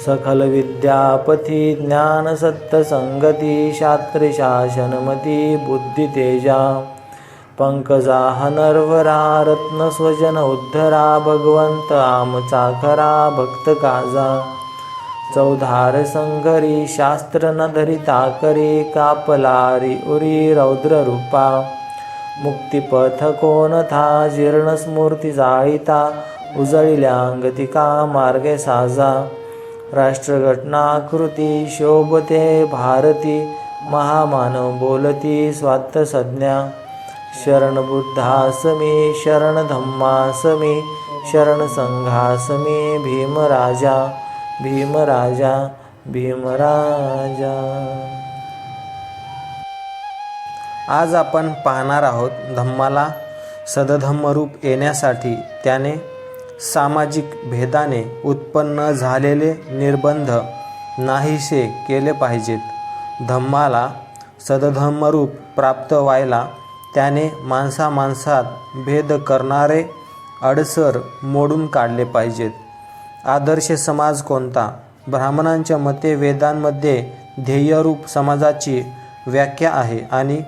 सकलविद्यापथि ज्ञानसत्तसङ्गति शास्त्रशासनमति बुद्धितेजा। पङ्कजाः नर्वरा रत्नस्वजन उद्धरा भगवन्त आमचाखरा भक्तकाजा। चौधार संघरी शास्त्र न धरिता करी कापलारी उरी रौद्ररूपा। मुक्तिपथ कोणथा जीर्णस्मूर्ती जाळीता उजळिल्यांगतिका मार्गे साजा। राष्ट्रघटनाकृती शोभते भारती महामानव बोलती स्वात्त संज्ञा शरण बुद्धासमी शरण शरण भीमराजा। भीमराजा भीमराजा। आज आपण पाहणार आहोत धम्माला सदधम्मरूप येण्यासाठी त्याने सामाजिक भेदाने उत्पन्न झालेले निर्बंध नाहीसे केले पाहिजेत. धम्माला सदधम्मरूप प्राप्त व्हायला त्याने माणसा माणसात भेद करणारे अडसर मोडून काढले पाहिजेत. आदर्श समाज कोणता? ब्राह्मणांच्या मते वेदांमध्ये ध्येयरूप समाजाची व्याख्या आहे आणि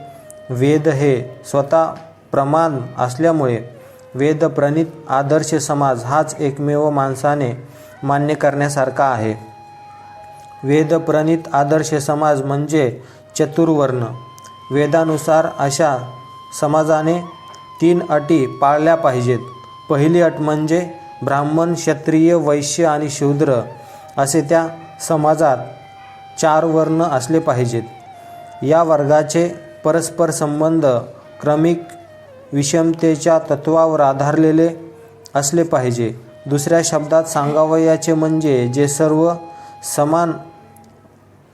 वेद हे स्वतः प्रमाण असल्यामुळे वेदप्रणित आदर्श समाज हाच एकमेव माणसाने मान्य करण्यासारखा आहे. वेदप्रणित आदर्श समाज म्हणजे चतुर्वर्ण. वेदानुसार अशा समाजाने तीन अटी पाळल्या पाहिजेत. पहिली अट म्हणजे ब्राह्मण क्षत्रिय वैश्य आणि शूद्र असे त्या समाजात चार वर्ण असले पाहिजेत. या वर्गाचे परस्पर संबंध क्रमिक विषमतेच्या तत्वावर आधारलेले असले पाहिजे. दुसऱ्या शब्दात सांगावयाचे म्हणजे जे सर्व समान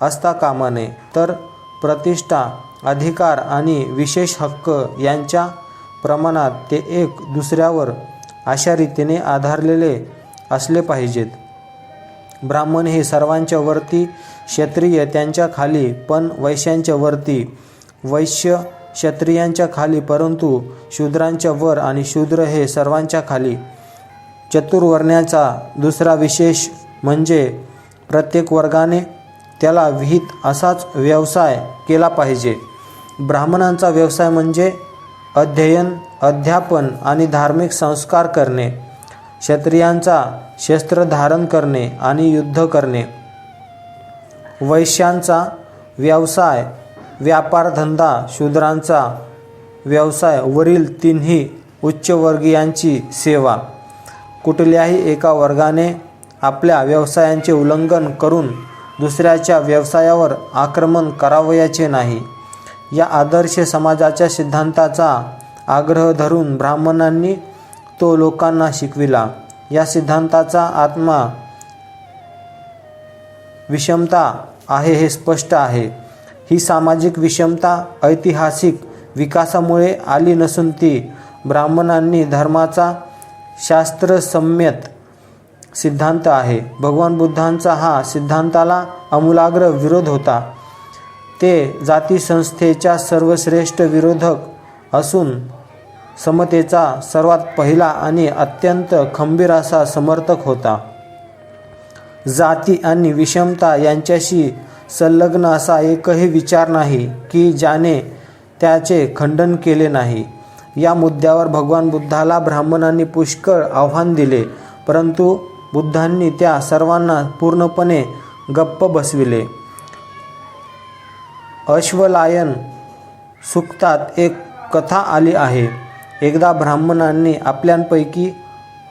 असता कामा नये तर प्रतिष्ठा अधिकार आणि विशेष हक्क यांच्या प्रमाणात ते एक दुसऱ्यावर अशा रीतीने आधारलेले असले पाहिजेत. ब्राह्मण हे सर्वांच्या वरती क्षत्रिय त्यांच्या खाली पण वैश्यांच्या वरती वैश्य क्षत्रियांच्या खाली परंतु शूद्रांच्या वर आणि शूद्र हे सर्वांच्या खाली. चतुर्वर्ण्याचा दुसरा विशेष म्हणजे प्रत्येक वर्गाने त्याला विहित असाच व्यवसाय केला पाहिजे. ब्राह्मणांचा व्यवसाय म्हणजे अध्ययन अध्यापन आणि धार्मिक संस्कार करणे क्षत्रियांचा शस्त्र धारण करणे आणि युद्ध करणे. वैश्यांचा व्यवसाय व्यापारधंदा शूद्रांचा व्यवसाय वरील तिन्ही उच्चवर्गीयांची सेवा. कुठल्याही एका वर्गाने आपल्या व्यवसायांचे उल्लंघन करून दुसऱ्याच्या व्यवसायावर आक्रमण करावयाचे नाही. या आदर्श समाजाच्या सिद्धांताचा आग्रह धरून ब्राह्मणांनी तो लोकांना शिकविला. या सिद्धांताचा आत्मा विषमता आहे हे स्पष्ट आहे. ही सामाजिक विषमता ऐतिहासिक विकासामुळे आली नसून ती ब्राह्मणांनी धर्माचा शास्त्रसम्यत सिद्धांत आहे. भगवान बुद्धांचा हा सिद्धांताला अमूलाग्र विरोध होता. ते जातीसंस्थेच्या सर्वश्रेष्ठ विरोधक असून समतेचा सर्वात पहिला आणि अत्यंत खंबीर असा समर्थक होता. जाती आणि विषमता यांच्याशी संलग्न असा एकही विचार नाही की ज्याने त्याचे खंडन केले नाही. या मुद्द्यावर भगवान बुद्धाला ब्राह्मणांनी पुष्कळ आव्हान दिले परंतु बुद्धांनी त्या सर्वांना पूर्णपणे गप्प बसविले. अश्वलायन सुक्तात एक कथा आली आहे. एकदा ब्राह्मणांनी आपल्यांपैकी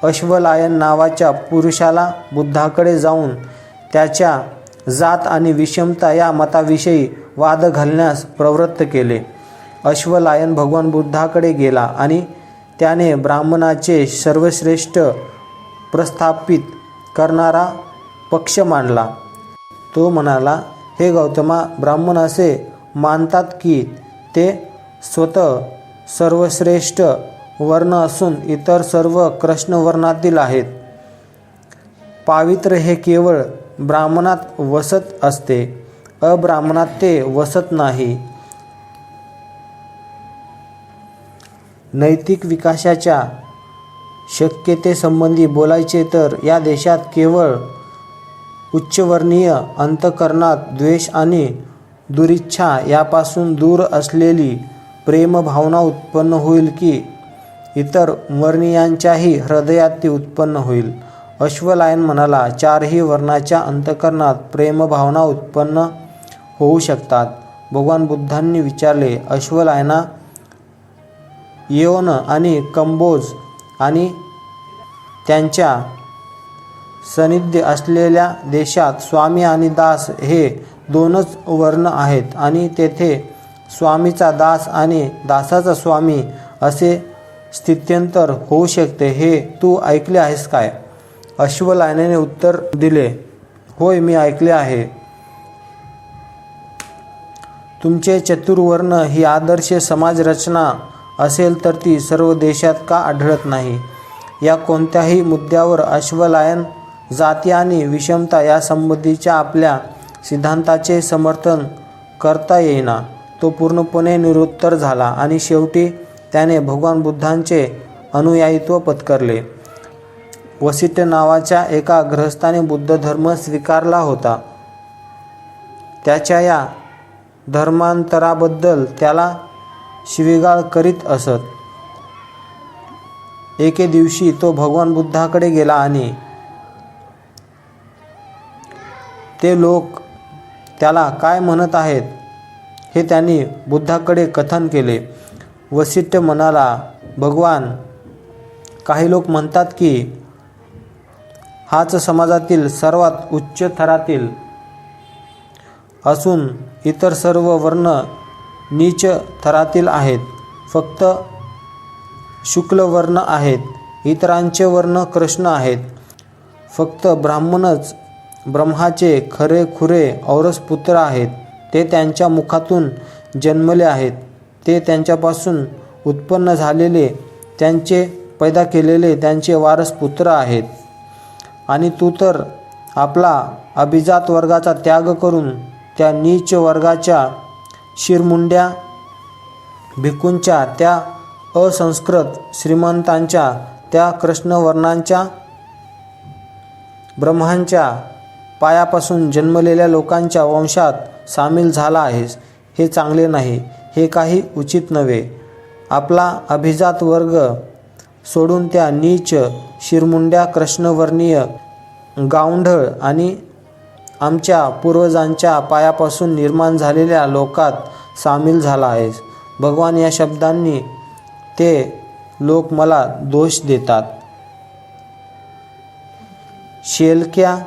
अश्वलायन नावाच्या पुरुषाला बुद्धाकडे जाऊन त्याच्या जात आणि विषमता या मताविषयी वाद घालण्यास प्रवृत्त केले. अश्वलायन भगवान बुद्धाकडे गेला आणि त्याने ब्राह्मणाचे सर्वश्रेष्ठ प्रस्थापित करणारा पक्ष मांडला. तो म्हणाला हे गौतमा ब्राह्मण असे मानतात की ते स्वतः सर्वश्रेष्ठ वर्ण असून इतर सर्व कृष्णवर्णातील आहेत. पावित्र्य हे केवळ ब्राह्मणात वसत असते. अब्राह्मणात ते वसत नाही. नैतिक विकासाच्या शक्यतेसंबंधी बोलायचे तर या देशात केवळ उच्चवर्णीय अंतकरणात द्वेष आणि दुरिच्छा यापासून दूर असलेली प्रेमभावना उत्पन्न होईल की इतर वर्णीयांच्याही हृदयात ती उत्पन्न होईल. अश्वलायन म्हणाला चारही वर्णाच्या अंतकरणात प्रेमभावना उत्पन्न होऊ शकतात. भगवान बुद्धांनी विचारले अश्वलायना येवन आणि कंबोज आणि त्यांच्या सानिध्य असलेल्या देशात स्वामी आणि दास हे दोनच वर्ण आहेत आणि तेथे स्वामीचा दास आणि दासाचा स्वामी असे स्थित्यंतर होऊ शकते. हे तू ऐकले आहेस काय? अश्वलायनाने उत्तर दिले होय मी ऐकले आहे. तुमचे चतुर्वर्ण ही आदर्श समाज रचना असेल तर ती सर्व देशात का आढळत नाही? या कोणत्याही मुद्द्यावर अश्वलायन जाती आणि विषमता यासंबंधीच्या आपल्या सिद्धांताचे समर्थन करता येईना. तो पूर्णपणे निरुत्तर झाला आणि शेवटी त्याने भगवान बुद्धांचे अनुयायित्व पत्करले. वसिष्ठ नावाच्या एका ग्रहस्थाने बुद्ध धर्म स्वीकारला होता. त्याच्या या धर्मांतराबद्दल त्याला शिवीगाळ करीत असत. एके दिवशी तो भगवान बुद्धाकडे गेला आणि ते लोक त्याला काय म्हणत आहेत हे त्यांनी बुद्धाकडे कथन केले. वसिष्ठ म्हणाला भगवान काही लोक म्हणतात की हाच समाजातील सर्वात उच्च थरातील असून इतर सर्व वर्ण नीच थरातील आहेत. फक्त शुक्ल वर्ण आहेत. इतरांचे वर्ण कृष्ण आहेत. फक्त ब्राह्मणच ब्रह्माचे खरे खुरे औरस पुत्र आहेत. ते त्यांच्या मुखातून जन्मले आहेत. ते त्यांच्यापासून उत्पन्न झालेले त्यांचे पैदा केलेले त्यांचे वारस पुत्र आहेत. आणि तू तर आपला अभिजात वर्गाचा त्याग करून त्या नीच वर्गाच्या शिरमुंड्या भिकूंच्या त्या असंस्कृत श्रीमंतांच्या त्या कृष्णवर्णांच्या ब्रह्मांच्या पायापासून जन्मलेल्या लोकांच्या वंशात सामील झाला आहेस हे चांगले नाही हे काही उचित नव्हे. आपला अभिजात वर्ग सोडून त्या नीच शिरमुंड्या कृष्णवर्णीय गावंढळ आणि आमच्या पूर्वजांच्या पायापासून निर्माण झालेल्या लोकात सामील झाला आहेस. भगवान या शब्दांनी ते लोक मला दोष देतात. शेलक्या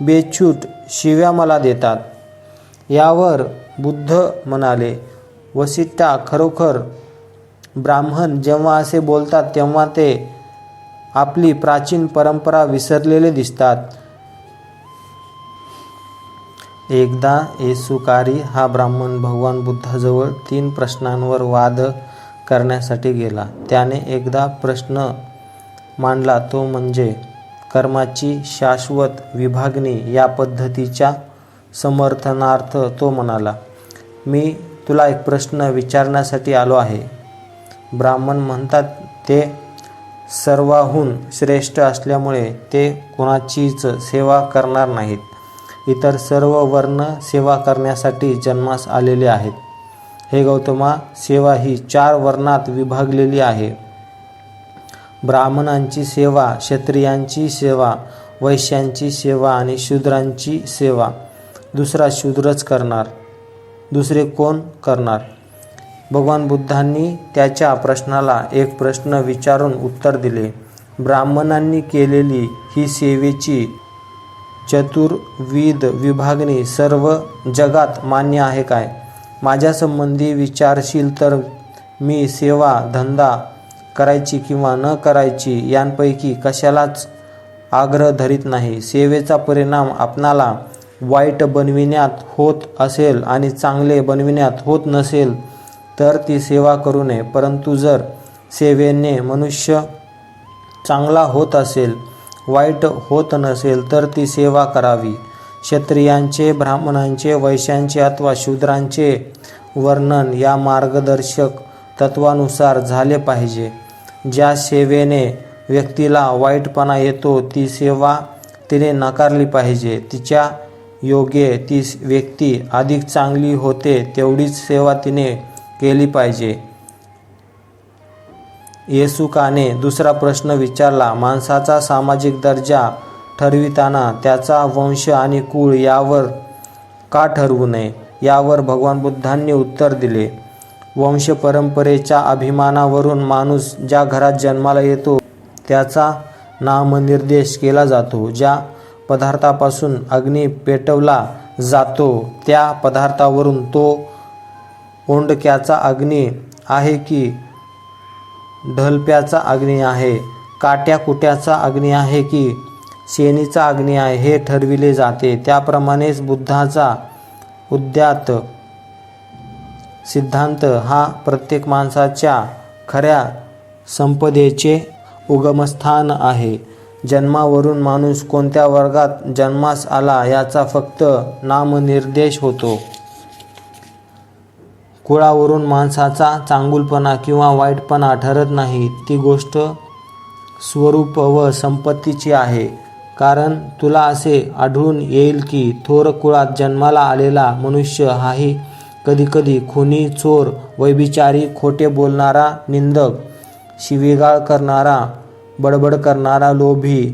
बेछूट शिव्या मला देतात. यावर बुद्ध म्हणाले वसिष्ठा खरोखर ब्राह्मण जेव्हा असे बोलतात तेव्हा ते आपली प्राचीन परंपरा विसरलेले दिसतात. एकदा येसुकारी हा ब्राह्मण भगवान बुद्धाजवळ तीन प्रश्नांवर वाद करण्यासाठी गेला. त्याने एकदा प्रश्न मांडला तो म्हणजे कर्माची शाश्वत विभागणी या पद्धतीच्या समर्थनार्थ तो म्हणाला मी तुला एक प्रश्न विचारण्यासाठी आलो आहे. ब्राह्मण म्हणतात ते सर्वाहून श्रेष्ठ असल्यामुळे ते कोणाचीच सेवा करणार नाहीत. इतर सर्व वर्ण सेवा करण्यासाठी जन्मास आलेले आहेत. हे गौतमा सेवा ही चार वर्णात विभागलेली आहे. ब्राह्मणांची सेवा क्षत्रियांची सेवा वैश्यांची सेवा आणि शूद्रांची सेवा. दुसरा शूद्रच करणार. दुसरे कोण करणार? भगवान बुद्धांनी त्याच्या प्रश्नाला एक प्रश्न विचारून उत्तर दिले. ब्राह्मणांनी केलेली ही सेवेची चतुर्विध विभागणी सर्व जगात मान्य आहे काय? माझ्यासंबंधी विचारशील तर मी सेवा धंदा करायची किंवा न करायची यांपैकी कशालाच आग्रह धरीत नाही. सेवेचा परिणाम आपणाला वाईट बनविण्यात होत असेल आणि चांगले बनविण्यात होत नसेल तर ती सेवा करू नये. परंतु जर सेवेने मनुष्य चांगला होत असेल वाईट होत नसेल तर ती सेवा करावी. क्षत्रियांचे ब्राह्मणांचे वैश्यांचे अथवा शूद्रांचे वर्णन या मार्गदर्शक तत्वानुसार झाले पाहिजे. ज्या सेवेने व्यक्तीला वाईटपणा येतो ती सेवा तिने नाकारली पाहिजे. तिच्या योगे ती व्यक्ती अधिक चांगली होते तेवढीच सेवा तिने केली पाहिजे. येसुकाने दुसरा प्रश्न विचारला माणसाचा सामाजिक दर्जा ठरविताना त्याचा वंश आणि कुळ यावर का ठरवू नये? यावर भगवान बुद्धांनी उत्तर दिले. वंश परंपरेच्या अभिमानावरून माणूस ज्या घरात जन्माला येतो त्याचा नामनिर्देश केला जातो. ज्या पदार्थापासून अग्नी पेटवला जातो त्या पदार्थावरून तो ओंडक्याचा अग्नी आहे की ढलप्याचा अग्नी आहे? काट्या कुट्याचा अग्नी आहे की शेणीचा अग्नी आहे? हे ठरविले जाते. त्याप्रमाणेच बुद्धाचा उद्यात सिद्धांत हा प्रत्येक माणसाच्या खऱ्या संपदेचे उगमस्थान आहे. जन्मावरून माणूस कोणत्या वर्गात जन्मास आला याचा फक्त नामनिर्देश होतो. कुळावरून माणसाचा चांगुलपणा किंवा वाईटपणा ठरत नाही ती गोष्ट स्वरूप व संपत्तीची आहे. कारण तुला असे आढळून येईल की थोर कुळात जन्माला आलेला मनुष्य हाही कधीकधी खुनी चोर वैभिचारी खोटे बोलणारा निंदक शिवीगाळ करणारा बडबड करणारा लोभी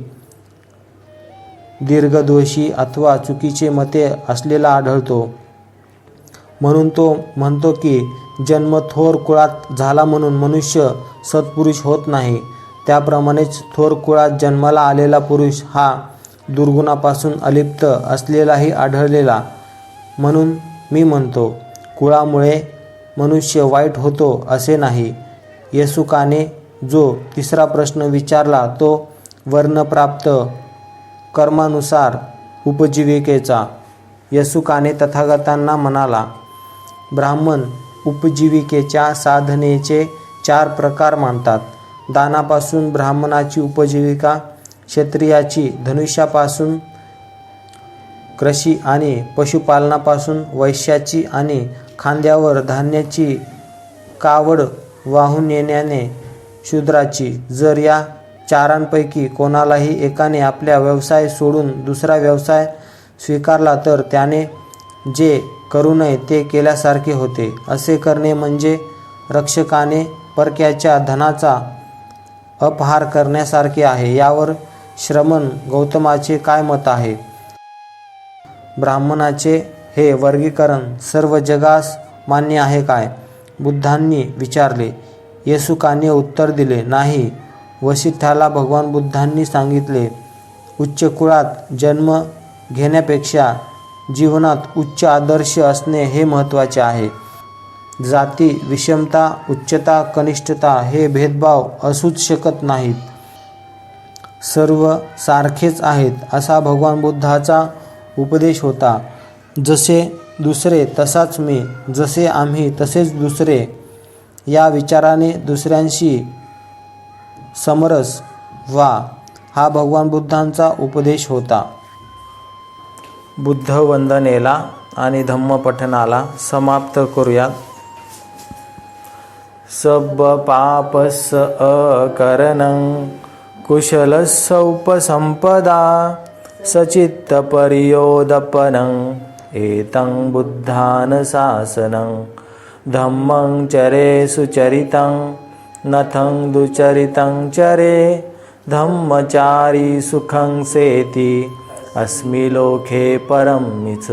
दीर्घदोषी अथवा चुकीचे मते असलेला आढळतो. म्हणून तो म्हणतो की जन्म थोर कुळात झाला म्हणून मनुष्य सत्पुरुष होत नाही. त्याप्रमाणेच थोर कुळात जन्माला आलेला पुरुष हा दुर्गुणापासून अलिप्त असलेलाही आढळलेला. म्हणून मी म्हणतो कुळामुळे मनुष्य वाईट होतो असे नाही. येसुकाने जो तिसरा प्रश्न विचारला तो वर्णप्राप्त कर्मानुसार उपजीविकेचा. येसुकाने तथागतांना म्हणाला ब्राह्मण उपजीविकेच्या साधनेचे चार प्रकार मानतात. दानापासून ब्राह्मणाची उपजीविका क्षत्रियाची धनुष्यापासून कृषी आणि पशुपालनापासून वैश्याची आणि खांद्यावर धान्याची कावड वाहून येण्याने शूद्राची. जर या चारांपैकी कोणालाही एकाने आपल्या व्यवसाय सोडून दुसरा व्यवसाय स्वीकारला तर त्याने जे करू नये ते केल्यासारखे होते. असे करणे म्हणजे रक्षकाने परक्याच्या धनाचा अपहार करण्यासारखे आहे. यावर श्रमण गौतमाचे काय मत आहे? ब्राह्मणाचे हे वर्गीकरण सर्व जगास मान्य आहे काय? बुद्धांनी विचारले. येसुकाने उत्तर दिले नाही. वसिष्ठाला भगवान बुद्धांनी सांगितले उच्च कुळात जन्म घेण्यापेक्षा जीवनात उच्च आदर्श असणे हे महत्त्वाचे आहे. जाती विषमता उच्चता कनिष्ठता हे भेदभाव असूच शकत नाहीत. सर्व सारखेच आहेत असा भगवान बुद्धाचा उपदेश होता. जसे दुसरे तसाच मी जसे आम्ही तसेच दुसरे. या विचाराने दुसऱ्यांशी समरस व्हा हा भगवान बुद्धांचा उपदेश होता. बुद्ध वंदनेला आणि धम्मपठनाला समाप्त करूयात. सब पापस अकरणं कुशलस्य उपसंपदा सचित्तपर्योदपनं एतं बुद्धानशासनं धम्मं चरे सुचरितं नथं दुचरितं चरे धम्मचारी सुखं सेति अस्मि लोके परं मिच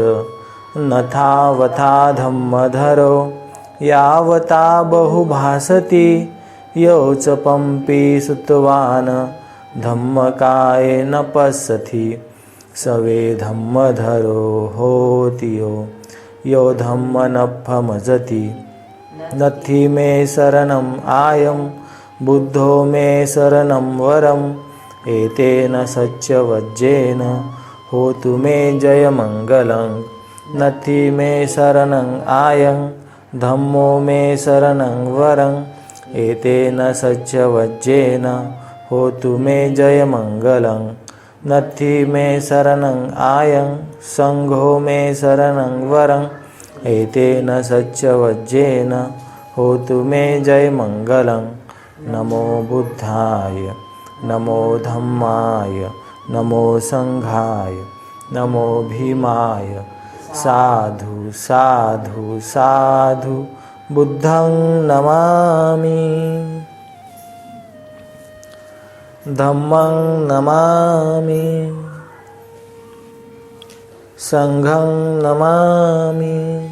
नथावथा धम्मधरो यावता बहुभासति योच पंपी सुतवान्। धम्मकाय न पश्यति। सवे धम्मधरो होति यो यो धम्मनफमजति नथि मे शरणम् आयं। बुद्धो मे शरणं वरम् एतेन हो तुमे जय जयमङ्गलं नथि मे शरणम् आयं धम्मो मे शरणं वरम्। एतेन सच्चवज्जेन तुमे जय जयमङ्गलं नथि मे शरणम् आयं संघो मे शरणं वरं एतेन सच्चवज्जेन तुमे जय जयमङ्गलं नमो बुद्धाय। नमो धम्माय। नमो सङ्घाय नमो भीमाय। साधु साधु साधु बुद्धं नमामि। धम्मं नमामि। सङ्घं नमामि।